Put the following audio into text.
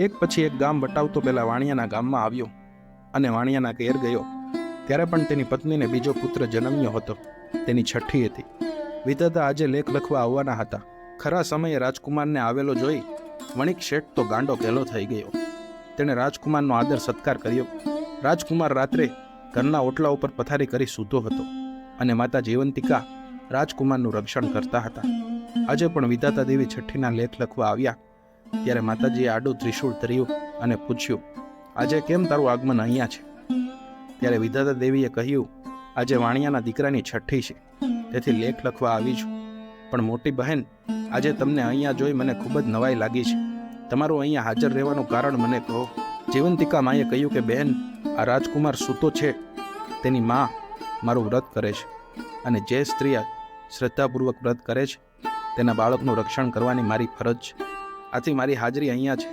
એક પછી એક ગામ વટાવતો પહેલાં વાણિયાના ગામમાં આવ્યો અને વાણિયાના ઘેર ગયો. ત્યારે પણ તેની પત્નીને બીજો પુત્ર જન્મ્યો હતો. તેની છઠ્ઠી હતી. વિધાતા આજે લેખ લખવા આવવાના હતા. ખરા સમયે રાજકુમારને આવેલો જોઈ વણિક શેઠ તો ગાંડો ગેલો થઈ ગયો. તેણે રાજકુમારનો આદર સત્કાર કર્યો. રાજકુમાર રાત્રે ઘરના ઓટલા ઉપર પથારી કરી સૂતો હતો અને માતા જીવંતિકા રાજકુમારનું રક્ષણ કરતા હતા. આજે પણ વિધાતા દેવી છઠ્ઠીના લેખ લખવા આવ્યા ત્યારે માતાજીએ આડું ત્રિશૂળ ધર્યું અને પૂછ્યું, આજે કેમ તારું આગમન અહીંયા છે? ત્યારે વિધાતા દેવીએ કહ્યું, આજે વાણિયાના દીકરાની છઠ્ઠી છે, તેથી લેખ લખવા આવી છું. પણ મોટી બહેન, આજે તમને અહીંયા જોઈ મને ખૂબ જ નવાઈ લાગી છે. તમારું અહીંયા હાજર રહેવાનું કારણ મને કહો. જીવંતિકા માએ કહ્યું કે, બહેન, આ રાજકુમાર સૂતો છે. તેની મા મારું વ્રત કરે છે અને જે સ્ત્રી શ્રદ્ધાપૂર્વક વ્રત કરે છે, તેના બાળકનું રક્ષણ કરવાની મારી ફરજ છે. આથી મારી હાજરી અહીંયા છે.